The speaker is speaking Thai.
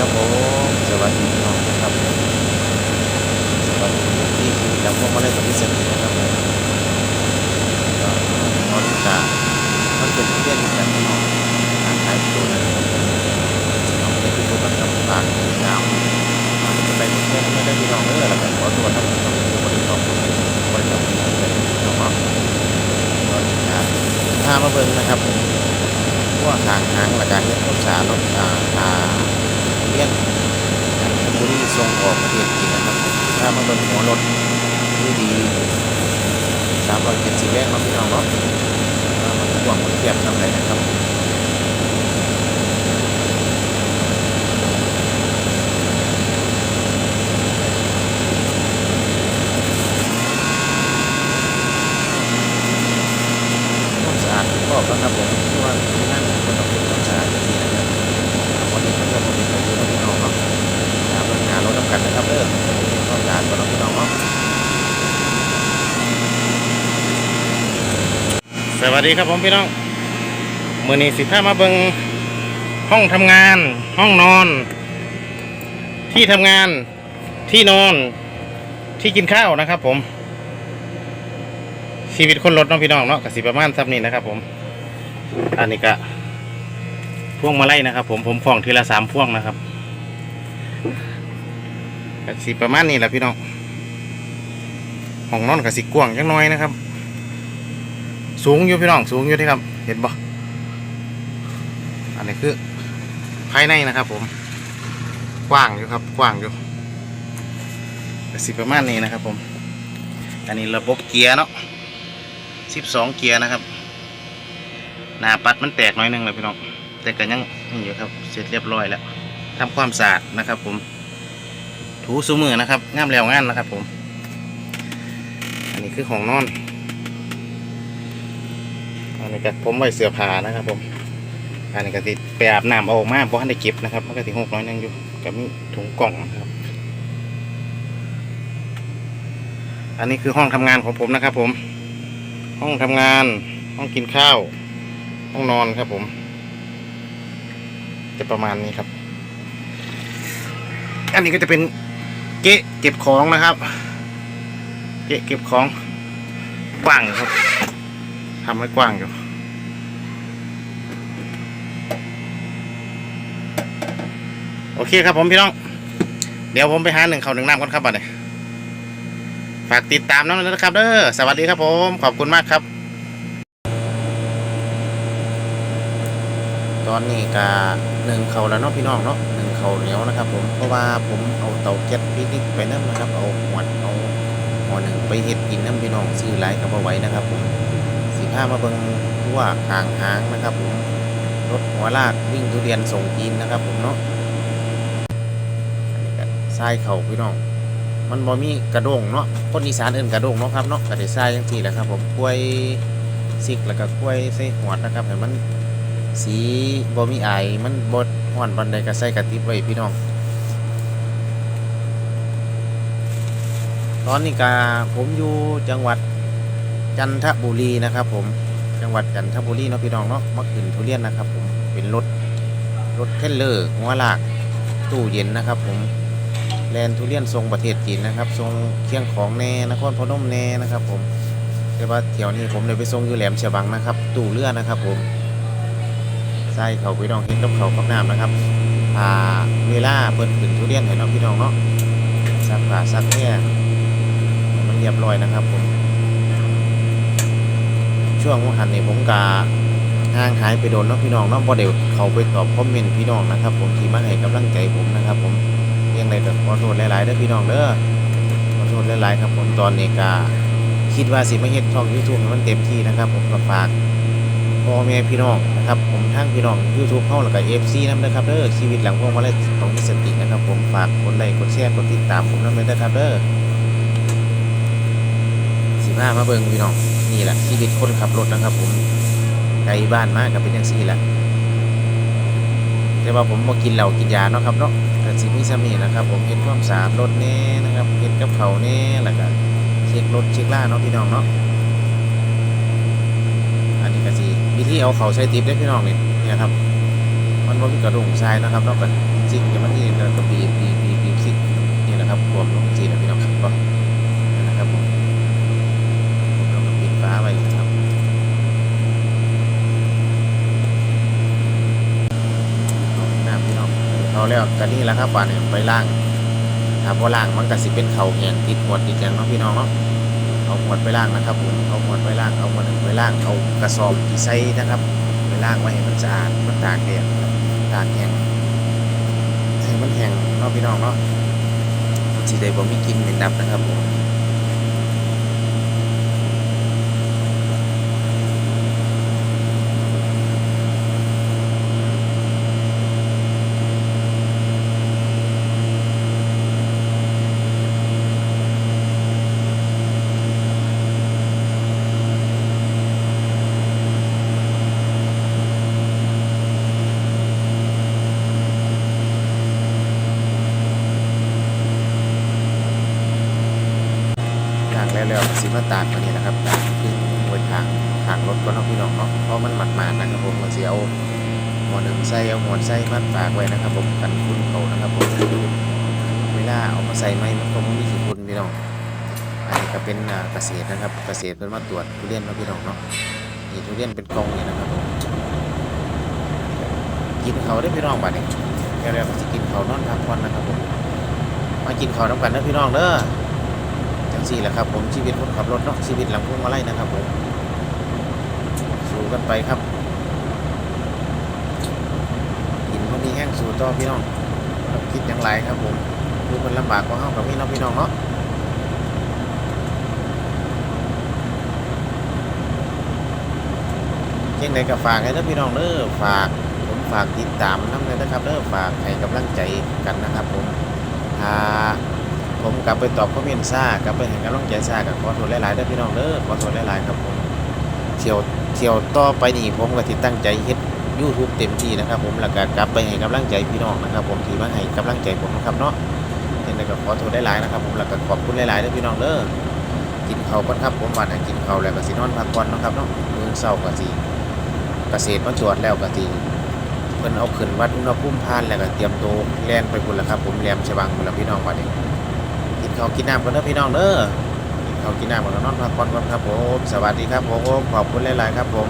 ครับผมสวัสดีน้องนะครับสวัสดีที่คือจากพวกมาเล่นกับพี่เซนนะครับผมก็ตอนนี้ก็มันเป็นเรื่องการพี่น้องการขายตัวนะครับน้องเป็นผู้ประกอบการงามจะไปเพื่อนไม่ได้พี่น้องเออแล้วก็ขอตัวทั้งหมดที่บริษัทบริษัทเป็นน้องๆก็ถ้ามาเบิ่งนะครับผม พวกทางหางและการเฮ็ดต้นสาลดอ่าอ่าเลี้ยงจากชลบุ รีส่งออกประเทศจีนนะครับถ้ามาเบิ่งหัวรถดีดีสามร้อยเจ็ดสิบแรกเราพี่น้องเนาะมันกว้างมันเทียบทำไรนะครับความสะอาดก็แล้วครับผมที่ว่าที่นั่นคนต้องเป็นความสะอาดจริงๆนะครับวันนี้มันก็ผมเป็นไปดูพี่น้องเนาะตามงานรถน้ำกันนะครับเด้อเป็นความสะอาดก็ต้องพี่น้องเนาะ ส วัสดีครับผมพี่น้องมือนี้สิพามาเบิงห้องทำงาน ห้องนอน ที่ทำงาน ที่นอน ที่กินข้าวนะครับ ผม ชีวิตคนรถน้องพี่น้องเนาะกสิประมาณซับนี้นะครับ ผม อันนี้ก็พ่วงมาไล่นะครับ ผมผมคล้องทีละสามพ่วงนะครับกสิประมาณนี้แหละพี่น้องห้องนอนกสิกว้างจังน้อยนะครับ สูงอยู่พี่น้องสูงอยู่ที่ครับ เห็นบ่อันนี้คือภายในนะครับ ผม กว้างอยู่ครับ กว้างอยู่สิประมาณนี้นะครับ ผม อันนี้ระบบเกียร์เนาะสิบสองเกียร์นะครับ หน้าปัดมันแตกน้อยนึงเลยพี่น้อง แต่ก็ยังนี่อยู่ครับ เสร็จเรียบร้อยแล้วทำความสะอาดนะครับ ผม ถูสูมือนะครับ งามแล้วงานนะครับ ผม อันนี้คือของนอน อันนี้ก็ผมไว้เสื้อผ้านะครับ ผม อันนี้ก็ติดไปอาบน้ำเอาออกมาเพราะท่านได้เก็บนะครับ มันก็ติหกน้อยนึงอยู่กับมีถุงกล่องนะครับ อันนี้คือห้องทำงานของผมนะครับ ผม ห้องทำงาน ห้องกินข้าว ห้องนอนครับผม จะประมาณนี้ครับ อันนี้ก็จะเป็นเกะเก็บของนะครับ เกะเก็บของกว้างครับ ทำไว้กว้างอยู่โอเคครับผมพี่น้อง เดี๋ยวผมไปหาหนึ่งเขาหนึ่งน้ำก่อนครับบัดนี้ฝากติดตามน้องด้วยนะครับเด้อสวัสดีครับผม ขอบคุณมากครับ ตอนนี้ก็หนึ่งเขาแล้วเนาะพี่น้องเนาะหนึ่งเขาเหนียวนะครับ ผมเพราะว่าผมเอาเตาแก๊สพินิกไปนั่นนะครับ เอาหวดเอาหมอหนึ่งไปเห็ดกินน้ำพี่น้องซื้อหลายกับเอาไว้นะครับผม สีผ้ามาเบิงทั่วทางหางนะครับผมรถหัวลากวิ่งทุเรียนส่งจีนนะครับผมเนาะอันนี้ก็ทรายเขาพี่น้อง มันบ่มีกระด้งเนาะคนอีสานเอิ้นกระด้งเนาะครับเนาะกระเดทรายจังซี่แหละครับผมกล้วยซิกแล้วก็กล้วยใส่หวดนะครับให้มันสีบ่มีไอมันบดห่อนบันไดก็ใส่กระติบไว้พี่น้อง ตอนนี้กาผมอยู่จังหวัด จันทบุรีนะครับผมจังหวัดจันทบุรีเนาะพี่น้องเนาะมาขึ้นทุเรียนนะครับผมเป็นรถรถเทเลอร์หัวลากตู้เย็นนะครับ ผมแลนทุเรียนทรงประเทศจีนนะครับทรงเคียงของแน่นครพนมแน่นะครับ ผมแต่ว่าเที่ยวนี้ผมเลยไปส่งอยู่แหลมฉบังนะครับ ตู้เรือนะครับ ผมใส่เขาพี่น้องเห็นกับเขากับน้ำนะครับพาเวลาเปิดขึ้นทุเรียนให้น้องพี่น้องเนาะซักผ้าซักแห้ให้มันเรียบร้อยนะครับผม ช่วงวันหันนี่ผมกาห่างหายไปโดนเนาะพี่น้องเนาะพอเดี๋ยวเขาไปตอบคอมเมนต์พี่น้องนะครับ ผมที่มาให้กำลังใจผมนะครับ ผมยังไงก็ขอโทษหลายๆเด้อพี่น้องเด้อขอโทษหลายๆครับ ผมตอนนี้กาคิดว่าสิมาเฮ็ดช่องยูทูบให้มันเต็มที่นะครับ ผมก็ฝากพ่อแม่พี่น้องนะครับผมทั้งพี่น้องยูทูบเข้าแล้วก็เอฟซีนำนะครับเด้อชีวิตหลังพวงมาเลยต้องมีสตินะครับ ผมฝากกดไลค์กดแชร์กดติดตามผมนำเลยนะครับเด้อสิบห้ามาเบิ่งพี่น้อง นี่แหละชีวิตคนขับรถนะครับ ผมไกลบ้านมากกับเป็นอย่างซี่แหละแต่ว่าผมมากินเหล้ากินยาเนาะครับเนาะแต่สิมีสามีนะครับ ผมเห็นความสะอาดรถแน่นะครับเห็นกับเขาวแน่แล้วก็เช็ครถเช็คล่าเนาะพี่น้องเนาะอันนี้ก็สิวิธีเอาเขาใช้ติปได้พี่น้องนี่เนี่ยครับ มันบ่มีกระดงทรายนะครับเนาะก็ซิ่งจะมันนี่ก็บีบบีบบีบบีบซิ่งนี่แหละครับรวมลงสีนะพี่น้องก็นั่นนะครับผมผมแล้วก็ปิดฝาไว้นะครับเอาน้ำพี่น้องเอา แล้วกันี่แหละครับว่าเนี่ยไปล่างถ้าพอล่างมันก็สิเป็นเข่าแหงติดหมดติดแหงเนาะพี่น้องเนาะเอาหมดไปล่างนะครับผมเอาหมดไปล่างเอาหมดไปล่างเอากระสอบที่ใส่นะครับ ไปล่างไว้ให้มันสะอาดมันตากแดดครับตากแห้งให้มันแห้งเนาะพี่น้องเนาะมันสิได้บ่มีกินเหม็นดับนะครับผมล่างแล้วแล้วก็ สิมาตากมานี่นะครับตากขึ้นบนทางทางรถก็เนาะพี่น้องเนาะเพราะมันหมาดๆนะครับผมมันสิเอาหมวดหนึ่งใส่เอาหมวดใส่มัดปากไว้นะครับ ผมกันฝุ่นเขานะครับผมเวลาเอามาใส่ไม้มันก็ไม่มีขี้ฝุ่นพี่น้องอันนี้ก็เป็นเกษตรนะครับเกษตรเป็นมาตรวจทุเรียนนะพี่น้องเนาะนี่ทุเรียนเป็นกองนี่นะครับผมกินเขาได้พี่น้องบัดนี้แล้วแล้วก็สิกินเขานอนพักผ่อนนะครับผมมากินเขาน้ำกันนะพี่น้องเด้อ สี่แหละครับผมชีวิตคนขับรถเนาะชีวิตหลังพวงมาลัยนะครับผมสู้กันไปครับกินคนนี้แห้งสู่ต่อพี่น้องคิดอย่างไรครับผมคือคนลำบากก็เฮากับพี่น้องพี่น้องเนาะเช่นใดก็ฝากให้เด้อพี่น้องเด้อฝากผมฝากติดตามน้ำเลยนะครับเด้อฝากให้กำลังใจกันนะครับผมถ้า ผมกลับไปตอบคอมเมนต์ซ่ากลับไปให้กำลังใจซ่ากับขอโทษหลายๆด้อพี่น้องเด้อขอโทษหลายๆครับผมเที่ยวเที่ยวต่อไปนี่ผมก็ที่ตั้งใจเฮ็ด YouTube เต็มที่นะครับ ผมแล้วก็กลับไปให้กำลังใจพี่น้องนะครับ ผมที่มาให้กำลังใจผมนะครับเนาะเช่นใดก็ขอโทษหลายๆนะครับ ผมแล้วก็ขอบคุณหลายๆด้อพี่น้องเด้อกินข้าวก่อนครับผมวันให้กินข้าวแล้วก็สินอนพักผ่อนนะครับเนาะมื้อเช้าก็สิเกษตรมาตรวจแล้วก็ทีเพิ่นเอาขึ้นวัดอุณหภูมิผ่านแล้วก็เตรียมตัวแล่นไปพุ่นแล้วครับ ผมแหลมฉบังพุ่นแล้วพี่น้องว่า เขากินน้ำกันเด้อพี่น้องเด้อะขากินน้ำกันแล้วนอนพักผ่อนก่อนครับผม สวัสดีครับผม ขอบคุณหลาย ๆ ครับผม